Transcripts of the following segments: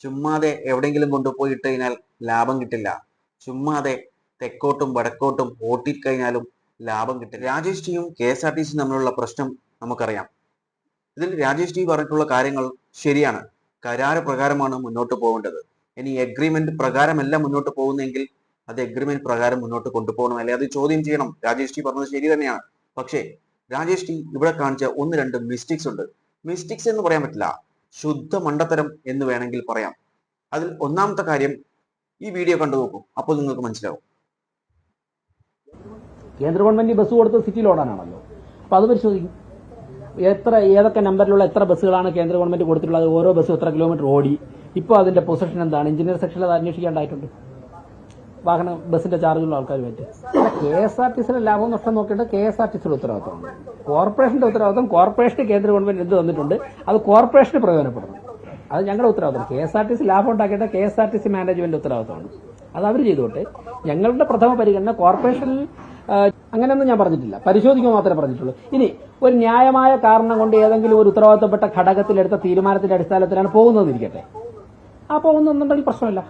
ചുമ്മാതെ എവിടെയെങ്കിലും കൊണ്ടുപോയി ഇട്ട് കഴിഞ്ഞാൽ ലാഭം കിട്ടില്ല. ചുമ്മാതെ തെക്കോട്ടും വടക്കോട്ടും ഓട്ടിക്കഴിഞ്ഞാലും ലാഭം കിട്ടില്ല. രാജേഷ് ടിയും കെ എസ് ആർ ടി സിയും തമ്മിലുള്ള പ്രശ്നം നമുക്കറിയാം. ഇതിൽ രാജേഷ് ടി പറഞ്ഞിട്ടുള്ള കാര്യങ്ങൾ ശരിയാണ്. കരാറ് പ്രകാരമാണ് മുന്നോട്ട് പോകേണ്ടത്. ഇനി എഗ്രിമെന്റ് പ്രകാരമല്ല മുന്നോട്ട് പോകുന്നെങ്കിൽ അത് എഗ്രിമെന്റ് പ്രകാരം മുന്നോട്ട് കൊണ്ടുപോകണം. അല്ലെ അത് ചോദ്യം ചെയ്യണം. രാജേഷ് ടി പറഞ്ഞത് ശരി തന്നെയാണ്. പക്ഷേ രാജേഷ് ടി ഇവിടെ കാണിച്ച ഒന്ന് രണ്ട് മിസ്റ്റേക്സ് ഉണ്ട്. മിസ്റ്റേക്സ് എന്ന് പറയാൻ പറ്റില്ല. ശുദ്ധ മണ്ടത്തരം എന്ന് വേണമെങ്കിൽ പറയാം. അതിൽ ഒന്നാമത്തെ കാര്യം ഈ വീഡിയോ കണ്ടു നോക്കൂ. അപ്പോൾ നിങ്ങൾക്ക് മനസ്സിലാവും. കേന്ദ്ര ഗവൺമെന്റ് ബസ് കൊടുത്ത് സിറ്റി ഓടാനാണല്ലോ. അപ്പൊ അത് പരിശോധിക്കും. എത്ര ഏതൊക്കെ നമ്പറിലുള്ള എത്ര ബസ്സുകളാണ് കേന്ദ്ര ഗവൺമെന്റ് കൊടുത്തിട്ടുള്ളത്? ഓരോ ബസ്സും എത്ര കിലോമീറ്റർ ഓടി? ഇപ്പോൾ അതിന്റെ പൊസിഷൻ എന്താണ്? എഞ്ചിനീയർ സെക്ഷനിൽ അത് അന്വേഷിക്കേണ്ടതായിട്ടുണ്ട് വാഹന ബസ്സിന്റെ ചാർജുള്ള ആൾക്കാർ പറ്റും. കെ എസ് ആർ ടി സിയുടെ ലാഭം നഷ്ടം നോക്കിയിട്ട് കെ എസ് ആർ ടി സിയുടെ ഉത്തരവാദിത്തമാണ്. കോർപ്പറേഷന്റെ ഉത്തരവാദിത്തം കോർപ്പറേഷന് കേന്ദ്ര ഗവൺമെന്റ് എന്ത് തന്നിട്ടുണ്ട് അത് കോർപ്പറേഷന് പ്രയോജനപ്പെടണം. അത് ഞങ്ങളുടെ ഉത്തരവാദിത്തം K S R T C ലാഭം ഉണ്ടാക്കിയിട്ട് K S R T C management ഉത്തരവാദിത്തമാണ്. അത് അവർ ചെയ്തോട്ടെ ഞങ്ങളുടെ പ്രഥമ പരിഗണന കോർപ്പറേഷനിൽ അങ്ങനെയൊന്നും ഞാൻ പറഞ്ഞിട്ടില്ല. പരിശോധിക്കുക മാത്രമേ പറഞ്ഞിട്ടുള്ളൂ. ഇനി ഒരു ന്യായമായ കാരണം കൊണ്ട് ഏതെങ്കിലും ഒരു ഉത്തരവാദിത്തപ്പെട്ട ഘടകത്തിലെടുത്ത തീരുമാനത്തിന്റെ അടിസ്ഥാനത്തിലാണ് പോകുന്നതെന്നിരിക്കട്ടെ ആ പോകുന്നുണ്ടെങ്കിൽ പ്രശ്നമില്ല.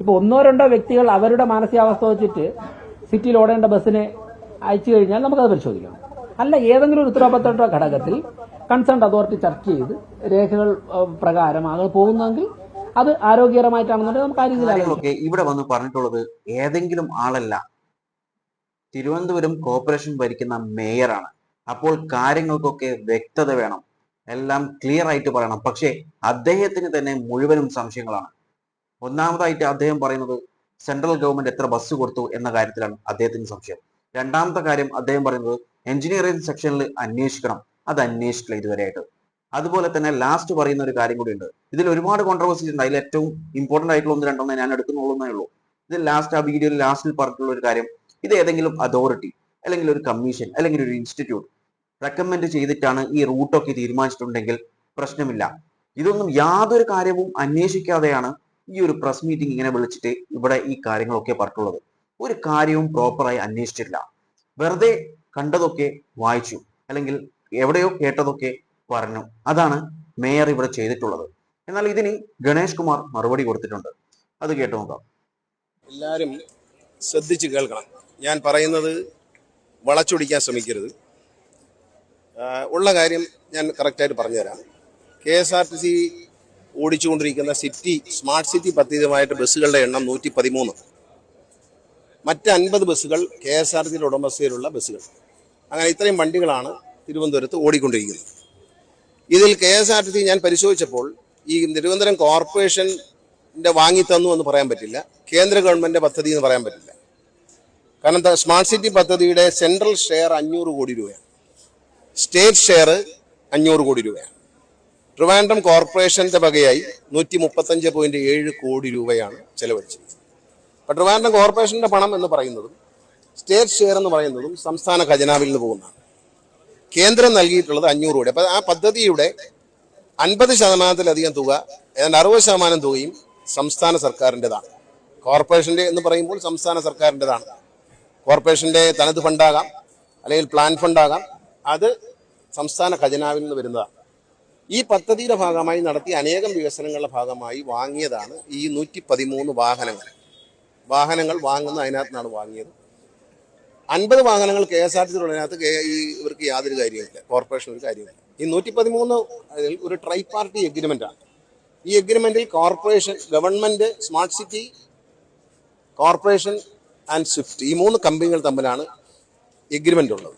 ഇപ്പൊ ഒന്നോ രണ്ടോ വ്യക്തികൾ അവരുടെ മാനസികാവസ്ഥ വെച്ചിട്ട് സിറ്റിയിൽ ഓടേണ്ട ബസ്സിനെ അയച്ചു കഴിഞ്ഞാൽ നമുക്കത് പരിശോധിക്കാം. അല്ല ഏതെങ്കിലും ഒരു ഉത്തരവാദിത്തപ്പെട്ട ഘടകത്തിൽ കൺസേൺ അതോറിറ്റി ചർച്ച ചെയ്ത് രേഖകൾ പ്രകാരം അത് പോകുന്നെങ്കിൽ അത് ആരോഗ്യകരമായിട്ടാണെന്നുണ്ടെങ്കിൽ നമുക്ക് ആ രീതിയിലൊക്കെ ഇവിടെ വന്ന് പറഞ്ഞിട്ടുള്ളത് ഏതെങ്കിലും ആളല്ല. തിരുവനന്തപുരം കോർപ്പറേഷൻ ഭരിക്കുന്ന മേയറാണ്. അപ്പോൾ കാര്യങ്ങൾക്കൊക്കെ വ്യക്തത വേണം. എല്ലാം ക്ലിയർ ആയിട്ട് പറയണം. പക്ഷേ അദ്ദേഹത്തിന് തന്നെ മുഴുവനും സംശയങ്ങളാണ്. ഒന്നാമതായിട്ട് അദ്ദേഹം പറയുന്നത് സെൻട്രൽ ഗവൺമെന്റ് എത്ര ബസ് കൊടുത്തു എന്ന കാര്യത്തിലാണ് അദ്ദേഹത്തിന് സംശയം. രണ്ടാമത്തെ കാര്യം അദ്ദേഹം പറയുന്നത് എഞ്ചിനീയറിംഗ് സെക്ഷനിൽ അന്വേഷിക്കണം. അത് അന്വേഷിച്ചില്ല ഇതുവരെയായിട്ട്. അതുപോലെ തന്നെ ലാസ്റ്റ് പറയുന്ന ഒരു കാര്യം കൂടി ഉണ്ട് ഇതിൽ ഒരുപാട് കോൺട്രവേഴ്സീസ് ഉണ്ട്. അതിൽ ഏറ്റവും ഇമ്പോർട്ടന്റ് ആയിട്ടുള്ള ഒന്ന് രണ്ടെന്ന് ഞാൻ എടുക്കുന്നുള്ളൂ ഉള്ളൂ. ഇത് ലാസ്റ്റ് ആ വീഡിയോയിൽ ലാസ്റ്റിൽ പറഞ്ഞിട്ടുള്ള ഒരു കാര്യം ഇത് ഏതെങ്കിലും അതോറിറ്റി അല്ലെങ്കിൽ ഒരു കമ്മീഷൻ അല്ലെങ്കിൽ ഒരു ഇൻസ്റ്റിറ്റ്യൂട്ട് റെക്കമെൻഡ് ചെയ്തിട്ടാണ് ഈ റൂട്ടൊക്കെ തീരുമാനിച്ചിട്ടുണ്ടെങ്കിൽ പ്രശ്നമില്ല. ഇതൊന്നും യാതൊരു കാര്യവും അന്വേഷിക്കാതെയാണ് ഈ ഒരു പ്രസ് മീറ്റിംഗ് ഇങ്ങനെ വിളിച്ചിട്ട് ഇവിടെ ഈ കാര്യങ്ങളൊക്കെ പറഞ്ഞിട്ടുള്ളത്. ഒരു കാര്യവും പ്രോപ്പറായി അന്വേഷിച്ചിട്ടില്ല. വെറുതെ കണ്ടതൊക്കെ വായിച്ചു. അല്ലെങ്കിൽ എവിടെയോ കേട്ടതൊക്കെ പറഞ്ഞു. അതാണ് മേയർ ഇവിടെ ചെയ്തിട്ടുള്ളത്. എന്നാൽ ഇതിന് ഗണേഷ് കുമാർ മറുപടി കൊടുത്തിട്ടുണ്ട്. അത് കേട്ടു നോക്കാം. എല്ലാവരും ശ്രദ്ധിച്ച് കേൾക്കണം. ഞാൻ പറയുന്നത് വളച്ചൊടിക്കാൻ ശ്രമിക്കരുത്. ഉള്ള കാര്യം ഞാൻ കറക്റ്റായിട്ട് പറഞ്ഞുതരാം. K S R T C ഓടിച്ചുകൊണ്ടിരിക്കുന്ന city smart city പദ്ധതിയുമായിട്ട് ബസ്സുകളുടെ എണ്ണം നൂറ്റി പതിമൂന്ന് മറ്റ് അൻപത് ബസ്സുകൾ കെ എസ് ആർ ടിയുടെ ഉടമസ്ഥയിലുള്ള ബസ്സുകൾ. അങ്ങനെ ഇത്രയും വണ്ടികളാണ് തിരുവനന്തപുരത്ത് ഓടിക്കൊണ്ടിരിക്കുന്നത്. ഇതിൽ കെ എസ് ആർ ടി ഞാൻ പരിശോധിച്ചപ്പോൾ ഈ തിരുവനന്തപുരം കോർപ്പറേഷന്റെ വാങ്ങി തന്നു എന്ന് പറയാൻ പറ്റില്ല. കേന്ദ്ര ഗവൺമെന്റ് പദ്ധതി എന്ന് പറയാൻ പറ്റില്ല. കാരണം സ്മാർട്ട് സിറ്റി പദ്ധതിയുടെ സെൻട്രൽ ഷെയർ അഞ്ഞൂറ് കോടി രൂപയാണ്. സ്റ്റേറ്റ് ഷെയർ അഞ്ഞൂറ് കോടി രൂപയാണ്. ട്രിവാൻഡ്രം കോർപ്പറേഷന്റെ വകയായി നൂറ്റി മുപ്പത്തഞ്ച് പോയിന്റ് ഏഴ് കോടി രൂപയാണ് ചെലവഴിച്ചത് അപ്പം ട്രിവാൻഡ്രം കോർപ്പറേഷന്റെ പണം എന്ന് പറയുന്നതും സ്റ്റേറ്റ് ഷെയർ എന്ന് പറയുന്നതും സംസ്ഥാന ഖജനാവിൽ നിന്ന് പോകുന്നതാണ്. കേന്ദ്രം നൽകിയിട്ടുള്ളത് അഞ്ഞൂറ് കോടി. അപ്പം ആ പദ്ധതിയുടെ അൻപത് ശതമാനത്തിലധികം തുക ഏതാണ്ട് അറുപത് ശതമാനം തുകയും സംസ്ഥാന സർക്കാരിന്റെതാണ് കോർപ്പറേഷന്റെ എന്ന് പറയുമ്പോൾ സംസ്ഥാന സർക്കാരിന്റെതാണ് കോർപ്പറേഷന്റെ തനത് ഫണ്ടാകാം അല്ലെങ്കിൽ പ്ലാൻ ഫണ്ടാകാം അത് സംസ്ഥാന ഖജനാവിൽ നിന്ന് വരുന്നതാണ്. ഈ പദ്ധതിയുടെ ഭാഗമായി നടത്തിയ അനേകം വികസനങ്ങളുടെ ഭാഗമായി വാങ്ങിയതാണ് ഈ നൂറ്റി പതിമൂന്ന് വാഹനങ്ങൾ. വാഹനങ്ങൾ വാങ്ങുന്ന അതിനകത്തുനിന്നാണ് വാങ്ങിയത്. അൻപത് വാഹനങ്ങൾ കെ എസ് ആർ ടി സിയുള്ളതിനകത്ത് കെ- ഈ ഇവർക്ക് യാതൊരു കാര്യമില്ല കോർപ്പറേഷൻ ഒരു കാര്യമില്ല ഈ നൂറ്റി പതിമൂന്ന് ഒരു ട്രൈ പാർട്ടി എഗ്രിമെന്റാണ് ഈ എഗ്രിമെന്റിൽ corporation government smart city corporation and Swift ഈ മൂന്ന് കമ്പനികൾ തമ്മിലാണ് എഗ്രിമെന്റ് ഉള്ളത്.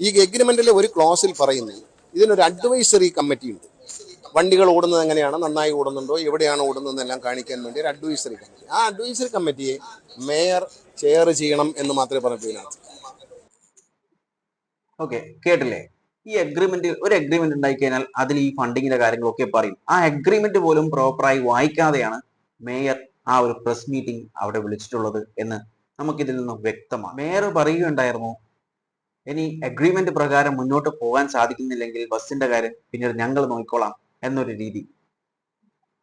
ഈ എഗ്രിമെന്റിലെ ഒരു ക്ലോസിൽ പറയുന്നു ഇതിനൊരു അഡ്വൈസറി കമ്മിറ്റി ഉണ്ട്. വണ്ടികൾ ഓടുന്നത് എങ്ങനെയാണ്? നന്നായി ഓടുന്നുണ്ടോ? എവിടെയാണ് ഓടുന്നതെന്നെല്ലാം കാണിക്കാൻ വേണ്ടി ഒരു അഡ്വൈസറി കമ്മിറ്റി ആ അഡ്വൈസറി കമ്മിറ്റിയെ മേയർ ചെയർ ചെയ്യണം എന്ന് മാത്രമേ പറഞ്ഞിട്ടുള്ളൂ ഇതിനകത്ത്. ഓക്കെ കേട്ടില്ലേ? ഈ അഗ്രിമെന്റ് ഒരു അഗ്രിമെന്റ് ഉണ്ടായി കഴിഞ്ഞാൽ അതിൽ ഈ ഫണ്ടിങ്ങിന്റെ കാര്യങ്ങളൊക്കെ പറയും. ആ അഗ്രിമെന്റ് പോലും പ്രോപ്പറായി വായിക്കാതെയാണ് മേയർ ആ ഒരു പ്രസ് മീറ്റിംഗ് അവിടെ വിളിച്ചിട്ടുള്ളത് എന്ന് നമുക്കിതിൽ നിന്ന് വ്യക്തമാണ് മേയർ പറയുകയുണ്ടായിരുന്നു ഇനി അഗ്രിമെന്റ് പ്രകാരം മുന്നോട്ട് പോകാൻ സാധിക്കുന്നില്ലെങ്കിൽ ബസ്സിന്റെ കാര്യം പിന്നീട് ഞങ്ങൾ നോക്കിക്കോളാം എന്നൊരു രീതി.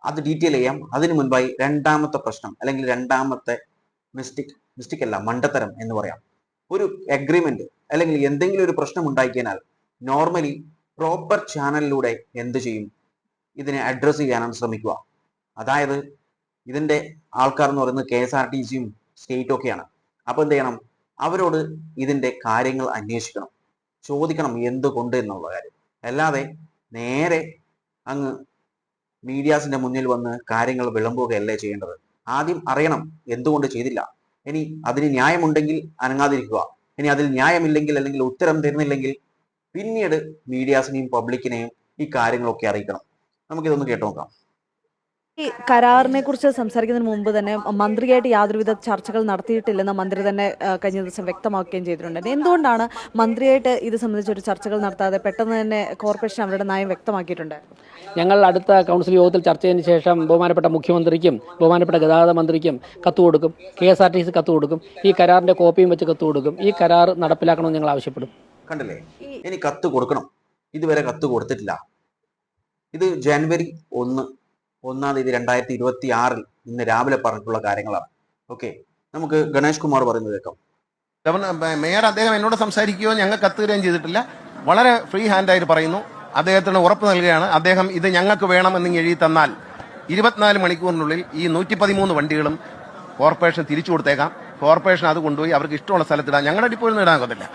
അത് ഡീറ്റെയിൽ ചെയ്യാം. അതിനു മുൻപായി രണ്ടാമത്തെ പ്രശ്നം അല്ലെങ്കിൽ രണ്ടാമത്തെ മിസ്റ്റിക് മിസ്റ്റിക് അല്ല മണ്ടത്തരം എന്ന് പറയാം. ഒരു അഗ്രിമെന്റ് അല്ലെങ്കിൽ എന്തെങ്കിലും ഒരു പ്രശ്നം ഉണ്ടായിക്കഴിഞ്ഞാൽ നോർമലി പ്രോപ്പർ ചാനലിലൂടെ എന്ത് ചെയ്യും? ഇതിനെ അഡ്രസ് ചെയ്യാനാണ് ശ്രമിക്കുക. അതായത് ഇതിന്റെ ആൾക്കാർ എന്ന് പറയുന്നത് കെ എസ് ആർ ടി സിയും സ്റ്റേറ്റും ഒക്കെയാണ് അപ്പൊ എന്ത് ചെയ്യണം? അവരോട് ഇതിന്റെ കാര്യങ്ങൾ അന്വേഷിക്കണം. ചോദിക്കണം എന്തുകൊണ്ട് എന്നുള്ള കാര്യം. അല്ലാതെ നേരെ അങ്ങ് മീഡിയാസിന്റെ മുന്നിൽ വന്ന് കാര്യങ്ങൾ വിളമ്പുകയല്ലേ ചെയ്യേണ്ടത്. ആദ്യം അറിയണം എന്തുകൊണ്ട് ചെയ്തില്ല. ഇനി അതിന് ന്യായമുണ്ടെങ്കിൽ അനങ്ങാതിരിക്കുക. ഇനി അതിൽ ന്യായമില്ലെങ്കിൽ അല്ലെങ്കിൽ ഉത്തരം തരുന്നില്ലെങ്കിൽ പിന്നീട് മീഡിയാസിനെയും പബ്ലിക്കിനെയും ഈ കാര്യങ്ങളൊക്കെ അറിയിക്കണം. നമുക്കിതൊന്ന് കേട്ടു നോക്കാം. ഈ കരാറിനെ കുറിച്ച് സംസാരിക്കുന്നതിന് മുമ്പ് തന്നെ മന്ത്രിയായിട്ട് യാതൊരുവിധ ചർച്ചകൾ നടത്തിയിട്ടില്ലെന്ന് മന്ത്രി തന്നെ കഴിഞ്ഞ ദിവസം വ്യക്തമാക്കുകയും ചെയ്തിട്ടുണ്ട്. എന്തുകൊണ്ടാണ് മന്ത്രിയായിട്ട് ഇത് സംബന്ധിച്ച് ഒരു ചർച്ചകൾ നടത്താതെ പെട്ടെന്ന് തന്നെ കോർപ്പറേഷൻ അവരുടെ നയം വ്യക്തമാക്കിയിട്ടുണ്ട്? ഞങ്ങൾ അടുത്ത കൗൺസിൽ യോഗത്തിൽ ചർച്ച ചെയ്തതിന് ശേഷം ബഹുമാനപ്പെട്ട മുഖ്യമന്ത്രിക്കും ബഹുമാനപ്പെട്ട ഗതാഗത മന്ത്രിക്കും കത്ത് കൊടുക്കും K S R T C കത്ത് കൊടുക്കും ഈ കരാറിന്റെ കോപ്പിയും വെച്ച് കത്ത് കൊടുക്കും. ഈ കരാർ നടപ്പിലാക്കണമെന്ന് ഞങ്ങൾ ആവശ്യപ്പെടും. കണ്ടില്ലേ? ഇനി കത്ത് കൊടുക്കണം. ഇതുവരെ കത്ത് കൊടുത്തിട്ടില്ല. ഇത് ജനുവരി ഒന്ന് ഒന്നാം തീയതി രണ്ടായിരത്തി ഇരുപത്തി ആറിൽ ഇന്ന് രാവിലെ പറഞ്ഞിട്ടുള്ള കാര്യങ്ങളാണ്. ഓക്കെ നമുക്ക് ഗണേഷ് കുമാർ പറയുന്നത് കേൾക്കാം. ഗവർണർ മേയർ അദ്ദേഹം എന്നോട് സംസാരിക്കുകയോ ഞങ്ങൾ കത്ത് തരികയും ചെയ്തിട്ടില്ല. വളരെ ഫ്രീ ഹാൻഡായിട്ട് പറയുന്നു. അദ്ദേഹത്തിന് ഉറപ്പ് നൽകുകയാണ്. അദ്ദേഹം ഇത് ഞങ്ങൾക്ക് വേണമെന്ന് എഴുതി തന്നാൽ ഇരുപത്തിനാല് മണിക്കൂറിനുള്ളിൽ ഈ നൂറ്റി പതിമൂന്ന് വണ്ടികളും കോർപ്പറേഷൻ തിരിച്ചു കൊടുത്തേക്കാം. കോർപ്പറേഷൻ അത് കൊണ്ടുപോയി അവർക്ക് ഇഷ്ടമുള്ള സ്ഥലത്തിടാം. ഞങ്ങളുടെ ഡിപ്പോയിൽ ഇടാൻ കൊതില്ല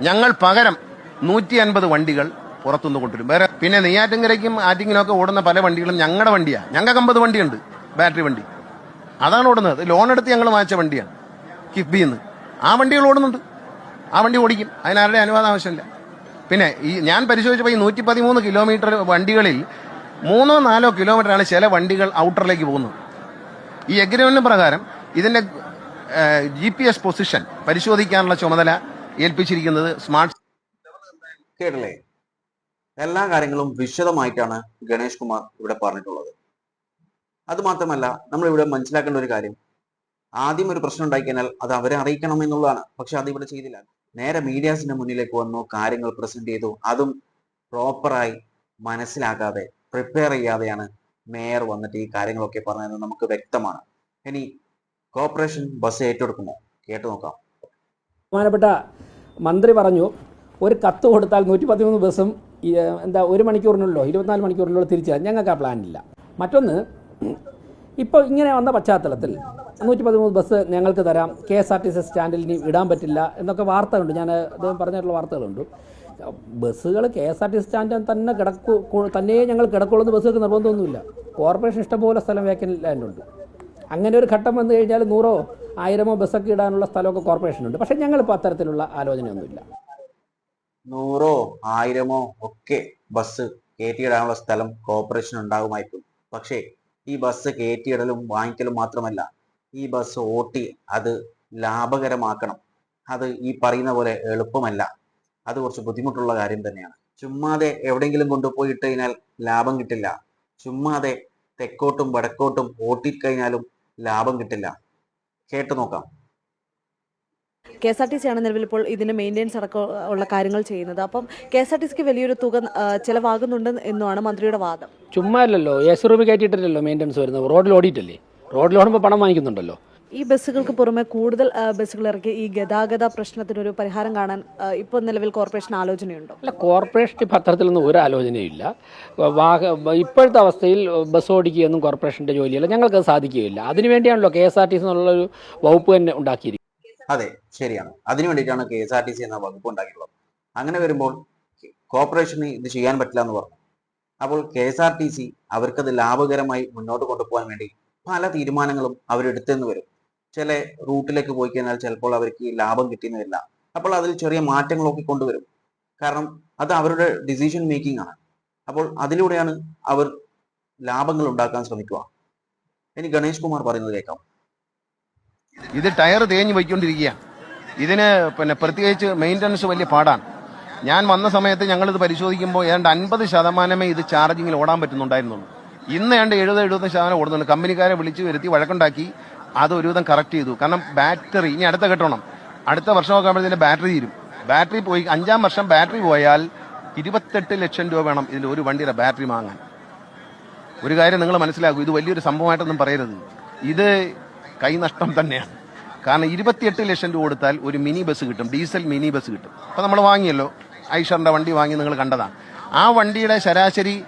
ഞങ്ങൾ പകരം നൂറ്റി അൻപത് വണ്ടികൾ പുറത്തുനിന്ന് കൊണ്ടുവരും. വേറെ പിന്നെ നെയ്യാറ്റിങ്കരയ്ക്കും ആറ്റിങ്ങിനൊക്കെ ഓടുന്ന പല വണ്ടികളും ഞങ്ങളുടെ വണ്ടിയാണ് ഞങ്ങൾക്ക് അമ്പത് വണ്ടിയുണ്ട് ബാറ്ററി വണ്ടി. അതാണ് ഓടുന്നത്. ലോൺ എടുത്ത് ഞങ്ങൾ വാങ്ങിച്ച വണ്ടിയാണ് കിഫ്ബിന്ന് ആ വണ്ടികൾ ഓടുന്നുണ്ട്. ആ വണ്ടി ഓടിക്കും. അതിനാരുടെ അനുവാദം ആവശ്യമില്ല. പിന്നെ ഈ ഞാൻ പരിശോധിച്ചപ്പോൾ ഈ നൂറ്റി പതിമൂന്ന് കിലോമീറ്റർ വണ്ടികളിൽ മൂന്നോ നാലോ കിലോമീറ്ററാണ് ചില വണ്ടികൾ ഔട്ടറിലേക്ക് പോകുന്നത്. ഈ എഗ്രിമെന്റ് പ്രകാരം ഇതിന്റെ ജി പി എസ് പൊസിഷൻ പരിശോധിക്കാനുള്ള ചുമതല ഏൽപ്പിച്ചിരിക്കുന്നത് സ്മാർട്ട് കേട്ടില്ലേ? എല്ലാ കാര്യങ്ങളും വിശദമായിട്ടാണ് ഗണേഷ് കുമാർ ഇവിടെ പറഞ്ഞിട്ടുള്ളത്. അത് മാത്രമല്ല നമ്മൾ ഇവിടെ മനസ്സിലാക്കേണ്ട ഒരു കാര്യം. ആദ്യം ഒരു പ്രശ്നം ഉണ്ടായിക്കഴിഞ്ഞാൽ അത് അവരെ അറിയിക്കണം എന്നുള്ളതാണ്. പക്ഷെ അത് ഇവിടെ ചെയ്തില്ല. നേരെ മീഡിയാസിന്റെ മുന്നിലേക്ക് വന്നു കാര്യങ്ങൾ പ്രസന്റ് ചെയ്തു. അതും പ്രോപ്പറായി മനസ്സിലാക്കാതെ പ്രിപ്പയർ ചെയ്യാതെയാണ് മേയർ വന്നിട്ട് ഈ കാര്യങ്ങളൊക്കെ പറഞ്ഞത് നമുക്ക് വ്യക്തമാണ്. ഇനി കോർപ്പറേഷൻ ബസ് ഏറ്റെടുക്കുമോ? കേട്ടു നോക്കാം. ബഹുമാനപ്പെട്ട മന്ത്രി പറഞ്ഞു ഒരു കത്ത് കൊടുത്താൽ നൂറ്റി പതിമൂന്ന് ബസ്സും എന്താ ഒരു മണിക്കൂറിനുള്ളോ ഇരുപത്തിനാല് മണിക്കൂറിനുള്ളോ തിരിച്ചു തരാം ഞങ്ങൾക്ക് ആ പ്ലാൻ ഇല്ല. മറ്റൊന്ന് ഇപ്പോൾ ഇങ്ങനെ വന്ന പശ്ചാത്തലത്തിൽ നൂറ്റി പതിമൂന്ന് ബസ് ഞങ്ങൾക്ക് തരാം K S R T C സ്റ്റാൻഡിൽ ഇനി ഇടാൻ പറ്റില്ല എന്നൊക്കെ വാർത്തകളുണ്ട്. ഞാൻ അദ്ദേഹം പറഞ്ഞിട്ടുള്ള വാർത്തകളുണ്ട്. ബസ്സുകൾ K S R T C സ്റ്റാൻഡിൽ തന്നെ കിടക്കു തന്നെയേ തന്നെ ഞങ്ങൾ കിടക്കുള്ളൂ ബസ്സുകൾക്ക് നിർബന്ധമൊന്നുമില്ല. കോർപ്പറേഷൻ ഇഷ്ടംപോലെ സ്ഥലം വേക്കൻ ലാൻഡുണ്ട് അങ്ങനെ ഒരു ഘട്ടം വന്നു കഴിഞ്ഞാൽ നൂറോ ആയിരമോ ബസ്സൊക്കെ ഇടാനുള്ള സ്ഥലമൊക്കെ കോർപ്പറേഷനുണ്ട്. പക്ഷേ ഞങ്ങളിപ്പോൾ അത്തരത്തിലുള്ള ആലോചനയൊന്നുമില്ല. നൂറോ ആയിരമോ ഒക്കെ ബസ് കയറ്റിയിടാനുള്ള സ്ഥലം കോർപ്പറേഷൻ ഉണ്ടാകുമായിരിക്കും. പക്ഷേ ഈ ബസ് കയറ്റിയിടലും വാങ്ങിക്കലും മാത്രമല്ല ഈ ബസ് ഓട്ടി അത് ലാഭകരമാക്കണം. അത് ഈ പറയുന്ന പോലെ എളുപ്പമല്ല. അത് കുറച്ച് ബുദ്ധിമുട്ടുള്ള കാര്യം തന്നെയാണ്. ചുമ്മാതെ എവിടെയെങ്കിലും കൊണ്ടുപോയി ഇട്ട് കഴിഞ്ഞാൽ ലാഭം കിട്ടില്ല. ചുമ്മാതെ തെക്കോട്ടും വടക്കോട്ടും ഓട്ടിക്കഴിഞ്ഞാലും ലാഭം കിട്ടില്ല. കേട്ടു നോക്കാം. K S R T C ആണ് നിലവിൽ ഇപ്പോൾ ഇതിന് മെയിന്റെനൻസ് അടക്കം ഉള്ള കാര്യങ്ങൾ ചെയ്യുന്നത്. അപ്പം കെ എസ് ആർ ടി സിക്ക് വലിയൊരു തുക ചിലവാകുന്നുണ്ട് എന്നുമാണ് മന്ത്രിയുടെ വാദം. ചുമ്മാ അല്ലല്ലോ എസ് റൂമിൽ കയറ്റിയിട്ടില്ലല്ലോ മെയിന്റനൻസ് വരുന്നത്. റോഡിൽ ഓടിയിട്ടല്ലേ? റോഡിൽ ഓടുമ്പോൾ പണം വാങ്ങിക്കുന്നുണ്ടല്ലോ. ഈ ബസ്സുകൾക്ക് പുറമെ കൂടുതൽ ബസ്സുകൾ ഇറക്കി ഈ ഗതാഗത പ്രശ്നത്തിനൊരു പരിഹാരം കാണാൻ ഇപ്പോൾ നിലവിൽ കോർപ്പറേഷൻ ആലോചനയുണ്ടോ? അല്ല കോർപ്പറേഷൻ പത്രത്തിൽ ഒരു ആലോചനയില്ല വാഹ ഇപ്പോഴത്തെ അവസ്ഥയിൽ ബസ് ഓടിക്കുകയൊന്നും കോർപ്പറേഷന്റെ ജോലിയല്ല. ഞങ്ങൾക്ക് സാധിക്കുകയില്ല. അതിനുവേണ്ടിയാണല്ലോ K S R T C എന്നുള്ളൊരു വകുപ്പ് തന്നെ ഉണ്ടാക്കിയിരിക്കുന്നത്. അതെ ശരിയാണ്. അതിനു വേണ്ടിയിട്ടാണ് K S R T C എന്ന വകുപ്പ് ഉണ്ടാക്കിയിട്ടുള്ളത്. അങ്ങനെ വരുമ്പോൾ കോർപ്പറേഷന് ഇത് ചെയ്യാൻ പറ്റില്ല എന്ന് പറഞ്ഞു. അപ്പോൾ K S R T C അവർക്കത് ലാഭകരമായി മുന്നോട്ട് കൊണ്ടുപോകാൻ വേണ്ടി പല തീരുമാനങ്ങളും അവരെടുത്തെന്ന് വരും. ചില റൂട്ടിലേക്ക് പോയി കഴിഞ്ഞാൽ ചിലപ്പോൾ അവർക്ക് ലാഭം കിട്ടിയെന്ന് വരില്ല അപ്പോൾ അതിൽ ചെറിയ മാറ്റങ്ങളൊക്കെ കൊണ്ടുവരും. കാരണം അത് അവരുടെ ഡിസിഷൻ മേക്കിംഗ് ആണ്. അപ്പോൾ അതിലൂടെയാണ് അവർ ലാഭങ്ങൾ ഉണ്ടാക്കാൻ ശ്രമിക്കുക. ഇനി ഗണേഷ് കുമാർ പറയുന്നത് കേൾക്കാം. ഇത് ടയർ തേഞ്ഞ് പോയിക്കൊണ്ടിരിക്കുകയാണ് ഇതിന് പിന്നെ പ്രത്യേകിച്ച് മെയിന്റനൻസ് വലിയ പാടാണ്. ഞാൻ വന്ന സമയത്ത് ഞങ്ങളിത് പരിശോധിക്കുമ്പോൾ ഏതാണ്ട് അൻപത് ശതമാനമേ ഇത് ചാർജിങ്ങിൽ ഓടാൻ പറ്റുന്നുണ്ടായിരുന്നുള്ളൂ. ഇന്ന് ഏതാണ്ട് എഴുപത് എഴുപത് ശതമാനം ഓടുന്നുണ്ട് കമ്പനിക്കാരെ വിളിച്ച് വരുത്തി വഴക്കുണ്ടാക്കി അത് ഒരുവിധം കറക്റ്റ് ചെയ്തു. കാരണം ബാറ്ററി ഇനി അടുത്ത കെട്ടണം അടുത്ത വർഷമൊക്കെ ആകുമ്പോഴത്തേന് ബാറ്ററി തീരും. ബാറ്ററി പോയി അഞ്ചാം വർഷം ബാറ്ററി പോയാൽ ഇരുപത്തെട്ട് ലക്ഷം രൂപ വേണം ഇതിൽ ഒരു വണ്ടിയുടെ ബാറ്ററി വാങ്ങാൻ. ഒരു കാര്യം നിങ്ങൾ മനസ്സിലാക്കൂ ഇത് വലിയൊരു സംഭവമായിട്ടൊന്നും പറയരുത്. ഇത് കൈനഷ്ടം തന്നെയാണ്. കാരണം ഇരുപത്തിയെട്ട് ലക്ഷം രൂപ കൊടുത്താൽ ഒരു മിനി ബസ് കിട്ടും. ഡീസൽ മിനി ബസ് കിട്ടും. അപ്പോൾ നമ്മൾ വാങ്ങിയല്ലോ. ഐഷറിന്റെ വണ്ടി വാങ്ങി നിങ്ങൾ കണ്ടതാണ്. ആ വണ്ടിയുടെ ശരാശരി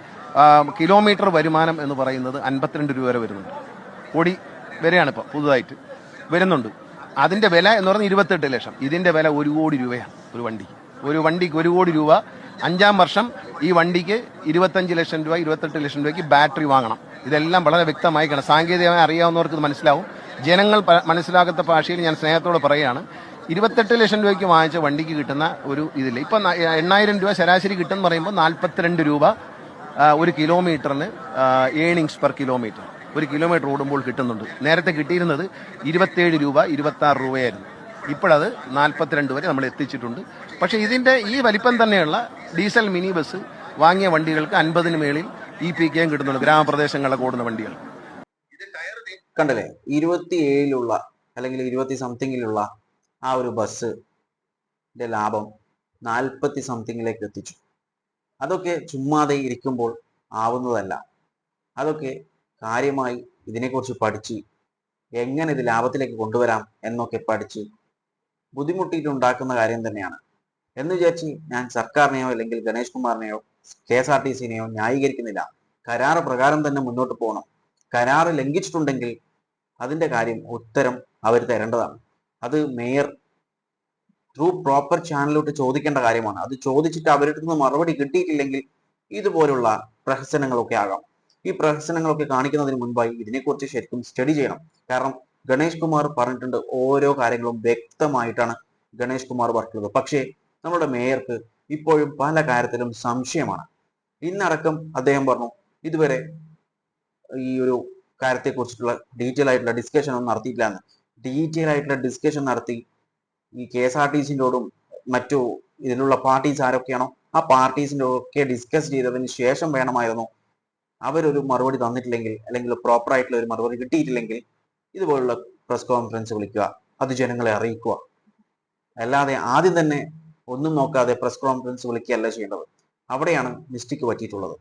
കിലോമീറ്റർ വരുമാനം എന്ന് പറയുന്നത് അൻപത്തിരണ്ട് രൂപ വരെ വരുന്നുണ്ട്. കോടി വരെയാണ് ഇപ്പോൾ പുതുതായിട്ട് വരുന്നുണ്ട്. അതിന്റെ വില എന്ന് പറഞ്ഞാൽ ഇരുപത്തെട്ട് ലക്ഷം. ഇതിന്റെ വില ഒരു കോടി രൂപയാണ് ഒരു വണ്ടി. ഒരു വണ്ടിക്ക് ഒരു കോടി രൂപ. അഞ്ചാം വർഷം ഈ വണ്ടിക്ക് ഇരുപത്തഞ്ച് ലക്ഷം രൂപ ഇരുപത്തെട്ട് ലക്ഷം രൂപയ്ക്ക് ബാറ്ററി വാങ്ങണം. ഇതെല്ലാം വളരെ വ്യക്തമായി കാണാം. സാങ്കേതികമായി അറിയാവുന്നവർക്ക് ഇത് മനസ്സിലാവും. ജനങ്ങൾ മനസ്സിലാകാത്ത ഭാഷയിൽ ഞാൻ സ്നേഹത്തോട് പറയുകയാണ്. ഇരുപത്തെട്ട് ലക്ഷം രൂപയ്ക്ക് വാങ്ങിച്ച വണ്ടിക്ക് കിട്ടുന്ന ഒരു ഇതില്ല ഇപ്പൊ എണ്ണായിരം രൂപ ശരാശരി കിട്ടുമെന്ന് പറയുമ്പോൾ നാൽപ്പത്തിരണ്ട് രൂപ ഒരു കിലോമീറ്ററിന് ഏണിങ്സ് പെർ കിലോമീറ്റർ ഒരു കിലോമീറ്റർ ഓടുമ്പോൾ കിട്ടുന്നുണ്ട്. നേരത്തെ കിട്ടിയിരുന്നത് ഇരുപത്തേഴ് രൂപ ഇരുപത്തി ആറ് രൂപയായിരുന്നു. ഇപ്പോഴത് നാൽപ്പത്തിരണ്ട് വരെ നമ്മൾ എത്തിച്ചിട്ടുണ്ട്. പക്ഷേ ഇതിന്റെ ഈ വലിപ്പം തന്നെയുള്ള ഡീസൽ മിനി ബസ് വാങ്ങിയ വണ്ടികൾക്ക് അൻപതിന് മേളിൽ ഇ പി കെയും കിട്ടുന്നുണ്ട്. ഗ്രാമപ്രദേശങ്ങളിലൊക്കെ ഓടുന്ന വണ്ടികൾ. കണ്ടില്ലേ? ഇരുപത്തി ഏഴിലുള്ള അല്ലെങ്കിൽ ഇരുപത്തി സംതിങ്ങിലുള്ള ആ ഒരു ബസ്സിന്റെ ലാഭം നാൽപ്പത്തി സംതിങ്ങിലേക്ക് എത്തിച്ചു. അതൊക്കെ ചുമ്മാതെ ഇരിക്കുമ്പോൾ ആവുന്നതല്ല. അതൊക്കെ കാര്യമായി ഇതിനെക്കുറിച്ച് പഠിച്ച് എങ്ങനെ ഇത് ലാഭത്തിലേക്ക് കൊണ്ടുവരാം എന്നൊക്കെ പഠിച്ച് ബുദ്ധിമുട്ടിയിട്ടുണ്ടാക്കുന്ന കാര്യം തന്നെയാണ്. എന്ന് വിചാരിച്ച് ഞാൻ സർക്കാരിനെയോ അല്ലെങ്കിൽ ഗണേഷ് കുമാറിനെയോ കെ എസ് ആർ ടി സിനെയോ ന്യായീകരിക്കുന്നില്ല. കരാറ് പ്രകാരം തന്നെ മുന്നോട്ട് പോകണം. കരാറ് ലംഘിച്ചിട്ടുണ്ടെങ്കിൽ അതിന്റെ കാര്യം ഉത്തരം അവർ തരേണ്ടതാണ്. അത് മേയർ ത്രൂ പ്രോപ്പർ ചാനലിലോട്ട് ചോദിക്കേണ്ട കാര്യമാണ്. അത് ചോദിച്ചിട്ട് അവരുടെ നിന്ന് മറുപടി കിട്ടിയിട്ടില്ലെങ്കിൽ ഇതുപോലുള്ള പ്രഹസനങ്ങളൊക്കെ ആകാം. ഈ പ്രഹസനങ്ങളൊക്കെ കാണിക്കുന്നതിന് മുൻപായി ഇതിനെക്കുറിച്ച് ശരിക്കും സ്റ്റഡി ചെയ്യണം. കാരണം ഗണേഷ് കുമാർ പറഞ്ഞിട്ടുണ്ട് ഓരോ കാര്യങ്ങളും വ്യക്തമായിട്ടാണ് ഗണേഷ് കുമാർ പറഞ്ഞിട്ടുള്ളത്. പക്ഷേ നമ്മുടെ മേയർക്ക് ഇപ്പോഴും പല കാര്യത്തിലും സംശയമാണ്. ഇന്നടക്കം അദ്ദേഹം പറഞ്ഞു ഇതുവരെ ഈ ഒരു കാര്യത്തെ കുറിച്ചിട്ടുള്ള ഡീറ്റെയിൽ ആയിട്ടുള്ള ഡിസ്കഷൻ ഒന്നും നടത്തിയിട്ടില്ല എന്ന് ഡീറ്റെയിൽ ആയിട്ടുള്ള ഡിസ്കഷൻ നടത്തി ഈ കെ എസ് ആർ ടി സിന്റെോടും മറ്റു ഇതിലുള്ള പാർട്ടീസ് ആരൊക്കെയാണോ ആ പാർട്ടീസിന്റെ ഒക്കെ ഡിസ്കസ് ചെയ്തതിന് ശേഷം വേണമായിരുന്നു അവരൊരു മറുപടി തന്നിട്ടില്ലെങ്കിൽ അല്ലെങ്കിൽ പ്രോപ്പർ ആയിട്ടുള്ള ഒരു മറുപടി കിട്ടിയിട്ടില്ലെങ്കിൽ ഇതുപോലുള്ള പ്രസ് കോൺഫറൻസ് വിളിക്കുക അത് ജനങ്ങളെ അറിയിക്കുക. അല്ലാതെ ആദ്യം തന്നെ ഒന്നും നോക്കാതെ പ്രസ് കോൺഫറൻസ് വിളിക്കുകയല്ല ചെയ്യേണ്ടത്. അവിടെയാണ് മിസ്റ്റേക്ക് പറ്റിയിട്ടുള്ളത്.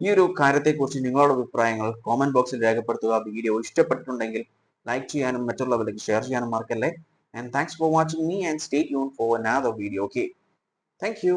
ഈ ഒരു കാര്യത്തെക്കുറിച്ച് നിങ്ങളുടെ അഭിപ്രായങ്ങൾ കോമന്റ് ബോക്സിൽ രേഖപ്പെടുത്തുക. വീഡിയോ ഇഷ്ടപ്പെട്ടിട്ടുണ്ടെങ്കിൽ ലൈക്ക് ചെയ്യാനും മറ്റുള്ളവരിലേക്ക് ഷെയർ ചെയ്യാനും മറക്കല്ലേ. And thanks for watching me and stay tune for another video okay thank you